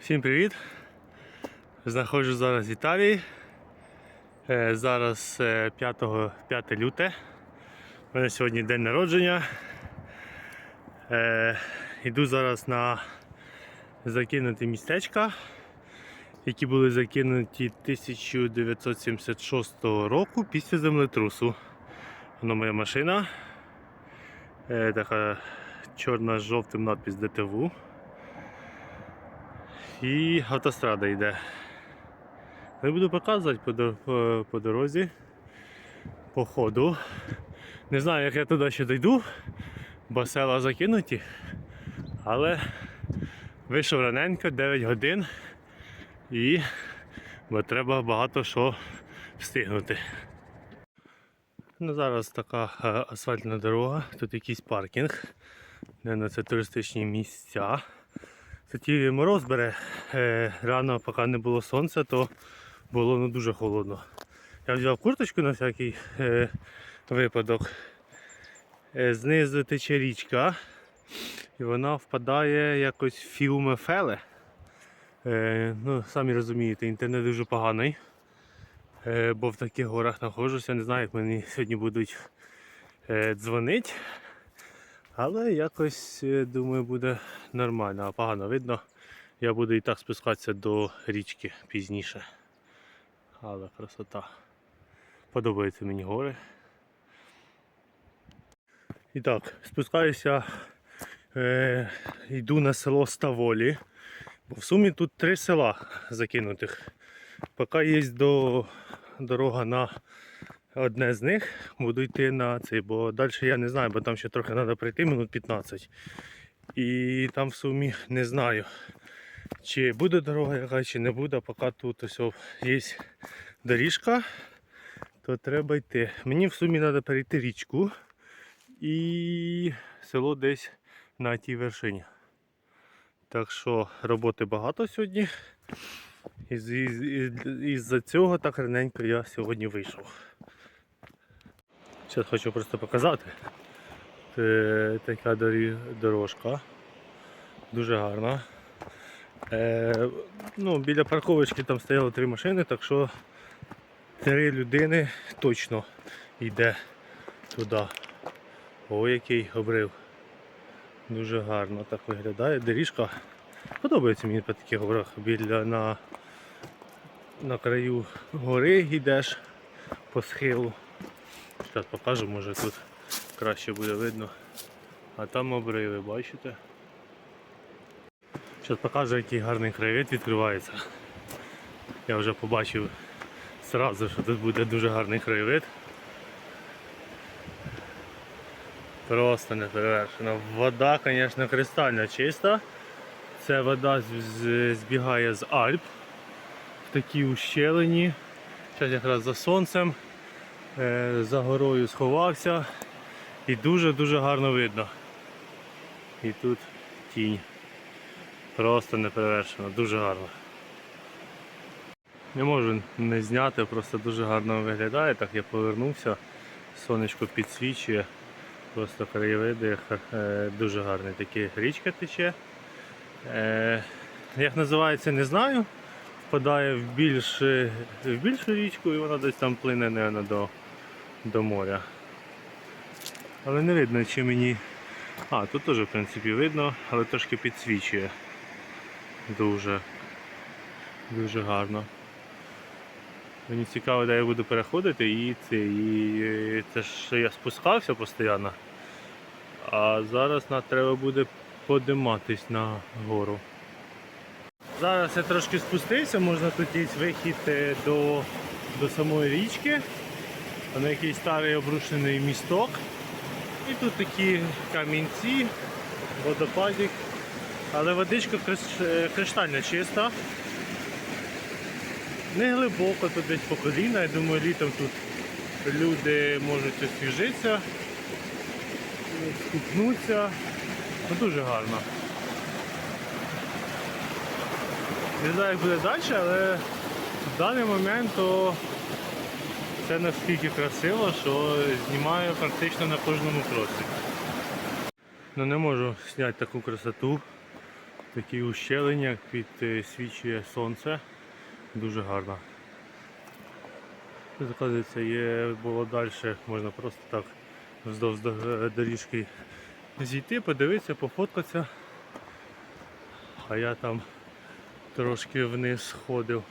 Всім привіт! Знаходжусь зараз в Італії. Е, Зараз е, 5, 5 люте. У мене сьогодні день народження. Е, Йду зараз на закинуті містечка, які були закинуті 1976 року після землетрусу. Воно моя машина. Е, Така чорна з жовтим надпис ДТВ. І автострада йде. Я буду показувати по, дорозі, по ходу. Не знаю, як я туди ще дойду, бо села закинуті. Але вийшов раненько, 9 годин і бо треба багато що встигнути. Ну, зараз така е, асфальтна дорога, тут якийсь паркінг. Наверно, це туристичні місця. Кстати, мороз бере. Е, рано, поки не було сонця, то було ну, дуже холодно. Я взяв курточку на всякий е, випадок. Е, знизу тече річка, і вона впадає якось в фіумефеле. Е, ну, самі розумієте, інтернет дуже поганий. Бо в таких горах знаходжуся. Не знаю, як мені сьогодні будуть дзвонити. Але якось, е, думаю, буде нормально, а погано видно. Я буду і так спускатися до річки пізніше. Але красота. Подобаються мені гори. І так, спускаюся, е, йду на село Ставолі. Бо в сумі тут три села закинутих. Поки є до, дорога на одне з них, буду йти на цей, бо далі я не знаю, бо там ще трохи треба пройти, минут 15. І там в сумі не знаю, чи буде дорога яка, чи не буде, поки тут ось є доріжка, то треба йти. Мені в сумі треба перейти річку і село десь на тій вершині. Так що роботи багато сьогодні. Із, із, із, із-за цього так раненько я сьогодні вийшов. Зараз хочу просто показати. Це така дорожка. Дуже гарна. Е, ну, біля парковочки там стояло три машини, так що три людини точно йде туди. О, який обрив. Дуже гарно так виглядає. Доріжка. Подобається мені по таких горах. Біля на, на краю гори йдеш по схилу. Зараз покажу, може тут краще буде видно. А там обриви, бачите? Зараз покажу, який гарний краєвид відкривається. Я вже побачив зразу, що тут буде дуже гарний краєвид. Просто не. Вода, звісно, кристально чиста. Це вода збігає з Альп в такій ущелині. Зараз якраз за сонцем, за горою сховався і дуже-дуже гарно видно. І тут тінь. Просто неперевершено, дуже гарно. Не можу не зняти, просто дуже гарно виглядає. Так я повернувся, сонечко підсвічує, просто краєвиди е, дуже гарний. Такі річка тече. Е, як називається, не знаю. Впадає в, більш, в більшу річку і вона десь там плине наверно, до, до моря. Але не видно, чи мені. А, тут теж в принципі видно, але трошки підсвічує. Дуже. Дуже гарно. Мені цікаво, де я буду переходити і це, і це ж я спускався постійно. А зараз нам треба буде подиматись на гору. Зараз я трошки спустився, можна тут є вихід е, до, до самої річки. Там якийсь старий обрушений місток. І тут такі камінці, водопадик. Але водичка криш- криштально чиста. Не глибоко, тут десь по коліна. Я думаю, літом тут люди можуть освіжитися, скупнутися. Ну, дуже гарно. Не знаю, як буде далі, але в даний момент то це настільки красиво, що знімаю практично на кожному кроці. Ну не можу зняти таку красоту. Такі ущелення підсвічує сонце. Дуже гарно. Заказується, є було далі, можна просто так вздовж доріжки зійти, подивитися, пофоткатися. А я там трошки вниз сходив.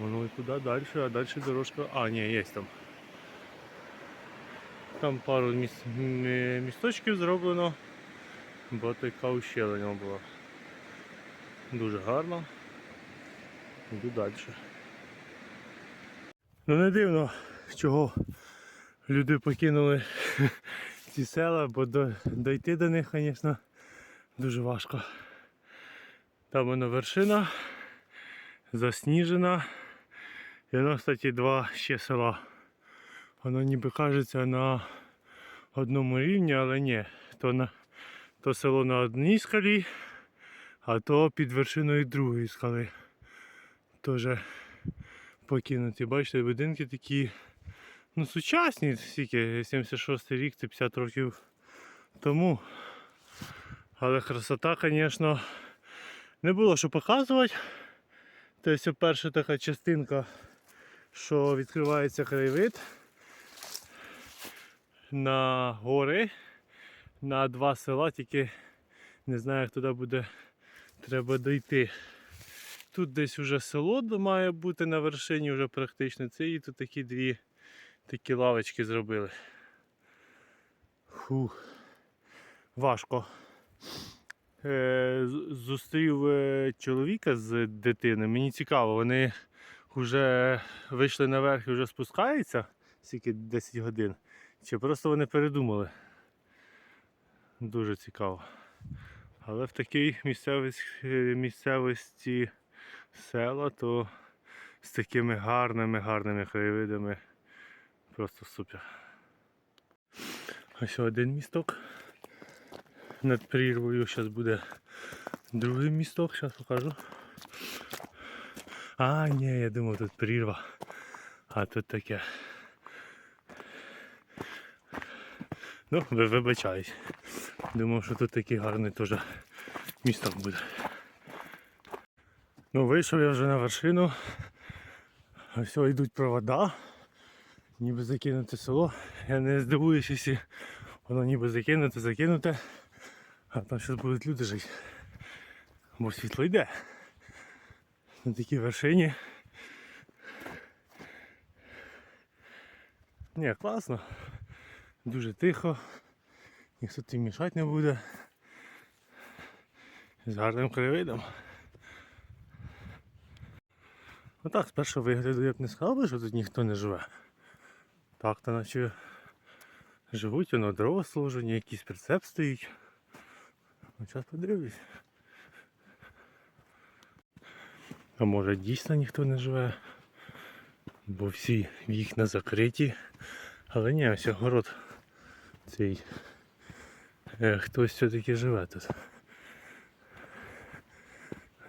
Ну і куди далі, а далі дорожка. А, ні, є там. Там пару міс... мі- місточків зроблено, бо така ущелина була. Дуже гарно. Йду далі. Ну не дивно, чого люди покинули ці села, бо до, дойти до них, звісно, дуже важко. Там воно вершина, засніжена. І воно, кстати, два ще села. Воно ніби кажеться на одному рівні, але ні. То, на, то село на одній скалі, а то під вершиною другої скали. Тоже покинуті. Бачите, будинки такі ну, сучасні, скільки 76 рік, це 50 років тому. Але красота, звісно, не було що показувати. Тобто перша така частинка, що відкривається краєвид на гори, на два села, тільки не знаю, як туди буде треба дойти. Тут десь вже село має бути на вершині вже практично. Це і тут такі дві такі лавочки зробили. Фух. Важко. Е, зустрів е, чоловіка з дитини. Мені цікаво, вони вже вийшли наверх і вже спускаються, скільки 10 годин. Чи просто вони передумали. Дуже цікаво. Але в такій місцевості, місцевості села, то з такими гарними, гарними краєвидами просто супер. Ось один місток. Над прірвою зараз буде другий місток, зараз покажу. А, ні, я думав тут прірва. А тут таке. Ну, ви вибачаюсь. Думав, що тут такий гарний теж місток буде. Ну, вийшов я вже на вершину. Ось йдуть провода. Ніби закинуте село. Я не здивуюся, якщо воно ніби закинуте, закинуте. А там зараз будуть люди жити. Бо світло йде. На такій вершині. Ні, класно. Дуже тихо. Ніхто тобі мішати не буде. З гарним краєвидом. Отак, з першого вигляду я б не сказав, би, що тут ніхто не живе. Так, то наче живуть, воно дрова сложені, якийсь прицеп стоїть. Ну, зараз подивлюсь. А може дійсно ніхто не живе, бо всі вікна закриті. Але ні, ось город цей. Е, хтось все-таки живе тут.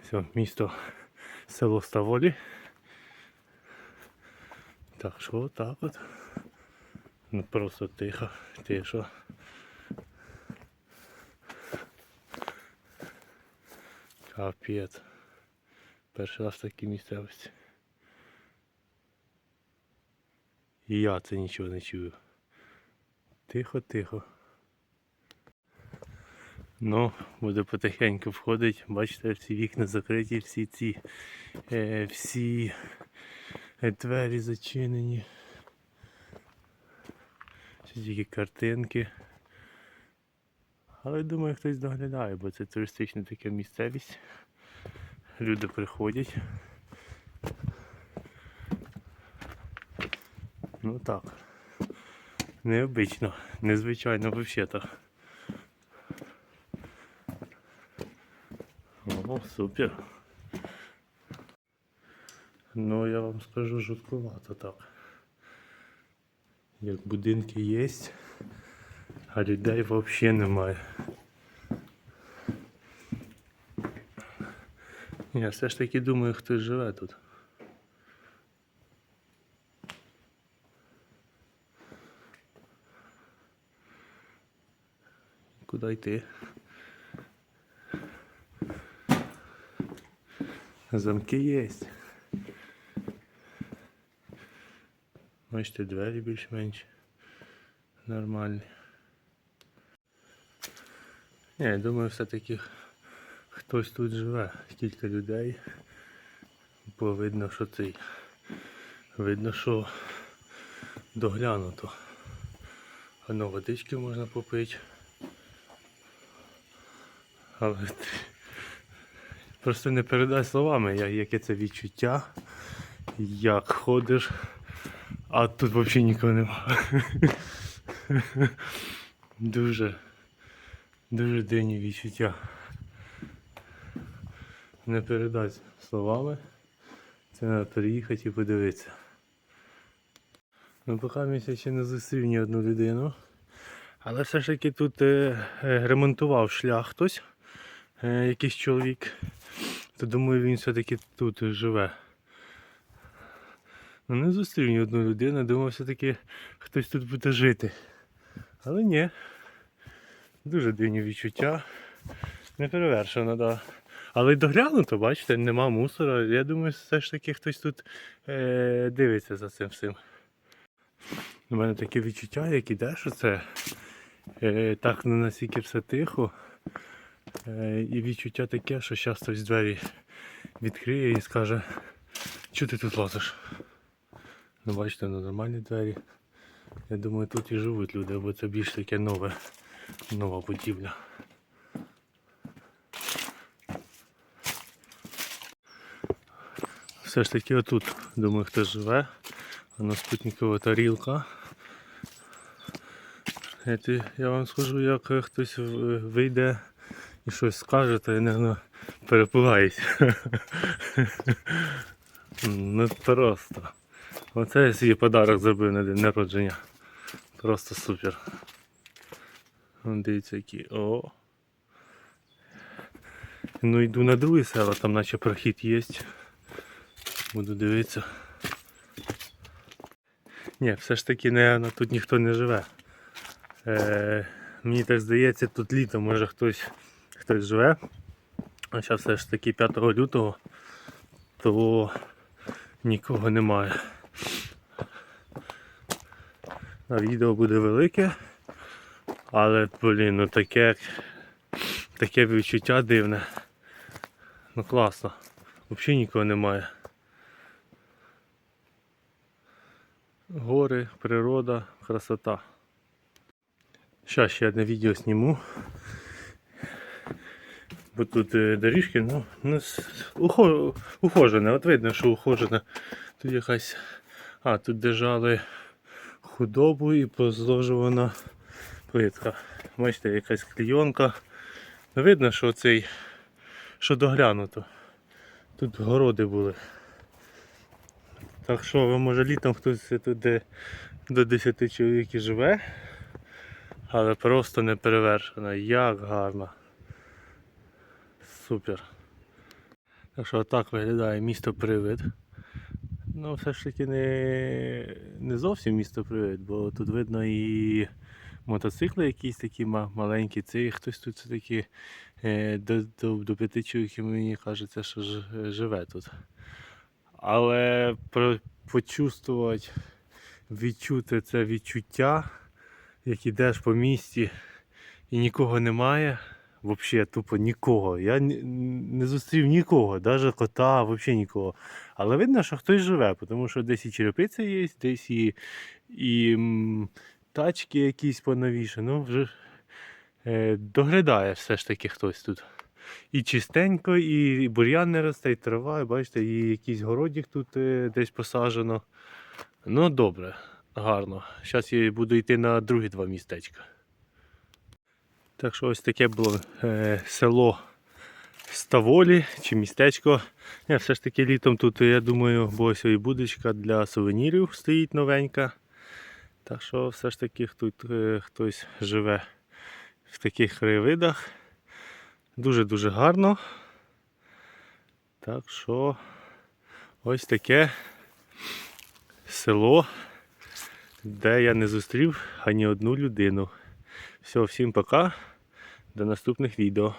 Все, місто село Ставолі. Так що отак от. Ну просто тихо, тихо. Капець. Перший раз в такій місцевості. І я це нічого не чую. Тихо, тихо. Ну, буде потихеньку входить. Бачите, всі вікна закриті, всі ці е, всі е, двері зачинені. Ще тільки картинки. Але думаю, хтось доглядає, бо це туристична така місцевість. Люди приходять. Ну так. Необично, незвичайно взагалі-то. О, супер. Ну, я вам скажу жутковато так. Як будинки є, а людей взагалі немає. Я все ж таки думаю, хтось живе тут. Куди йти? Замки є. Бачите, двері більш-менш нормальні. Ні, я думаю, все-таки хтось тут живе, кілька людей. Бо видно, що цей. Видно, що доглянуто. Воно водички можна попити. Але просто не передай словами, яке це відчуття, як ходиш, а тут взагалі нікого немає. Дуже, дуже дивні відчуття. Не передати словами. Це треба переїхати і подивитися. Ну, поки я ще не зустрів ні одну людину. Але все ж таки тут е, е, ремонтував шлях хтось, е, якийсь чоловік. То думаю, він все-таки тут живе. Ну не зустрів ні одну людину, думав, все-таки хтось тут буде жити. Але ні. Дуже дивні відчуття. Не перевершено, так. Да. Але доглянуто, бачите, нема мусора. Я думаю, все ж таки хтось тут е, дивиться за цим всім. У мене таке відчуття, як ідеш, оце е, так не настільки все тихо. Е, і відчуття таке, що зараз хтось двері відкриє і скаже, що ти тут лазиш? Ну бачите, ну, нормальні двері. Я думаю, тут і живуть люди, бо це більш таке нове, нова будівля. Все ж таки отут, думаю, хтось живе. Воно спутникова тарілка. Я, вам скажу, як е, хтось вийде і щось скаже, то я, мабуть, перепугаюсь. Ну просто. Оце я свій подарок зробив на день народження. Просто супер. Дивіться які. О. Ну йду на друге село, там наче прохід є. Буду дивитися. Ні, все ж таки, наверное, тут ніхто не живе. Е, мені так здається, тут літо, може хтось, хтось живе. А зараз все ж таки 5 лютого, то нікого немає. А відео буде велике, але, блін, ну таке, таке відчуття дивне. Ну класно. Взагалі нікого немає. Гори, природа, красота. Зараз ще одне відео зніму. Бо тут е, доріжки, ну, ну ухо, ухожене, от видно, що ухожене. Тут якась. А, тут держали худобу і позложувана плитка. Бачите, якась клійонка. Видно, що цей, що доглянуто. Тут городи були. Так що ви може літом хтось тут де до 10 чоловік і живе, але просто не перевершено. Як гарно. Супер. Так що так виглядає місто Привид. Ну, все ж таки не, не зовсім місто Привид, бо тут видно і мотоцикли якісь такі маленькі. Це і хтось тут все-таки е, до, до, до п'яти чоловіків мені кажеться, що живе тут. Але почувствувати, відчути це відчуття, як ідеш по місті і нікого немає. Взагалі тупо нікого. Я не зустрів нікого, навіть кота, взагалі нікого. Але видно, що хтось живе, тому що десь і черепиця є, десь і, і тачки якісь поновіше. Ну, вже е, доглядає все ж таки хтось тут. І чистенько, і бур'ян не росте, і трава, і бачите, і якийсь городик тут е, десь посаджено. Ну, добре, гарно. Зараз я буду йти на другі два містечка. Так що ось таке було е, село Ставолі чи містечко. Ні, все ж таки літом тут, я думаю, бо ось і будочка для сувенірів стоїть новенька. Так що все ж таки тут е, хтось живе в таких краєвидах. Дуже-дуже гарно. Так що ось таке село, де я не зустрів ані одну людину. Все, всім пока. До наступних відео.